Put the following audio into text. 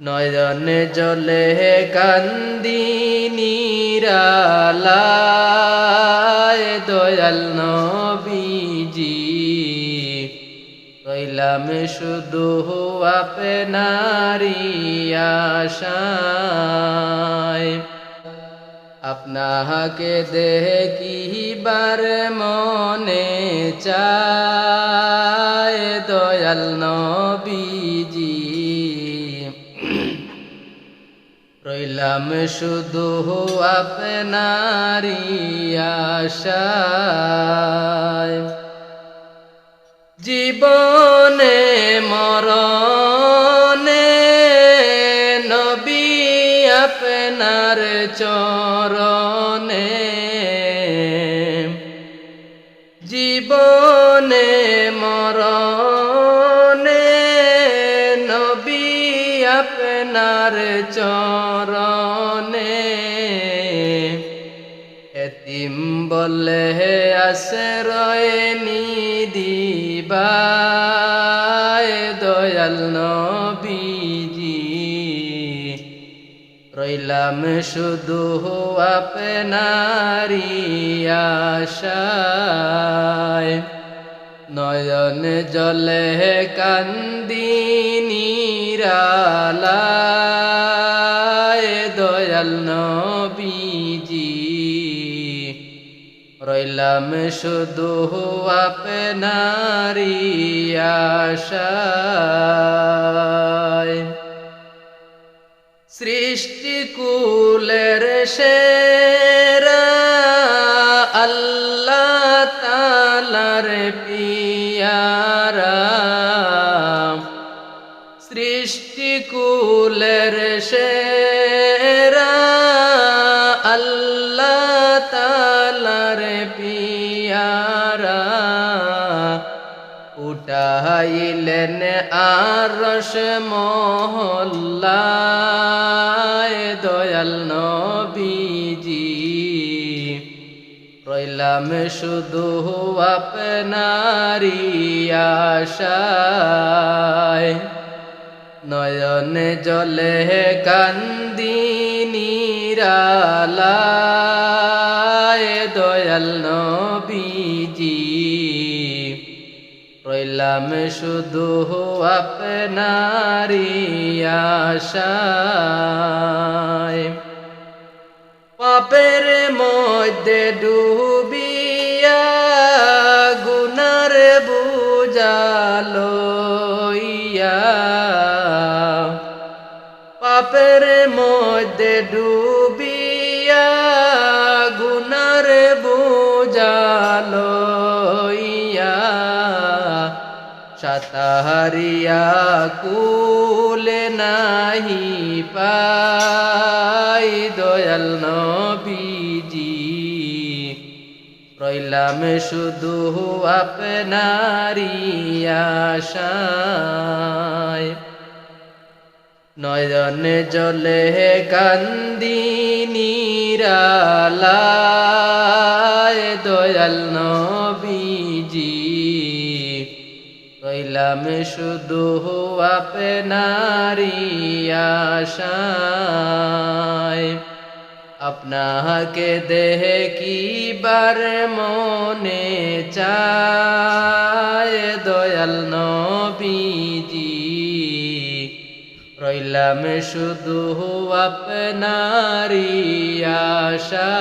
নয়নে জলে কান্দি নিরালায় দয়াল নবীজি। কইলাম, শুধু আপনারি আশায়, আপনাকে দেখিবার মনে চায় দয়াল নবীজি রইলাম শুধু আপনারি আশায়। জীবনে নবী আপনার চরণে। জীবনে মরণে আপনার চরণে। এতিম বলে আশ্রয় নিদিবায় দয়াল নবীজি। রইলাম শুধু আপনারি আশায়। নয়ন জলে কান্দি নিরালায় দয়াল নবীজি। রইলাম শুধু আপনারি আশায়। সৃষ্টিকুলের সেরা সেরা আল্লাহ তালার পিয়ারা। উঠাইলেন আরশ মহল্লায় দয়াল নবীজি। রইলাম শুধু আপনারি আশায় নয়ন জলে কান্দি নিরালায় দয়াল নবীজি। রইলাম শুধু আপনারি আশায় পাপের মধ্যে ডুবিয়া গুনার বুঝালো ইয়া পাপের মধ্যে ডুবিয়া সাতাহারিয়া কুল নাহি পাই দয়াল নবীজি। রইলাম শুধু আপনারি আশায় নয়ন জলে কান্দি নিরালায় দয়াল নবীজি রইলাম শুধু আপনারি আশায়। আপনাকে দেখিবার মনে চায় দয়াল নবীজি। রইলাম শুধু আপনারি আশা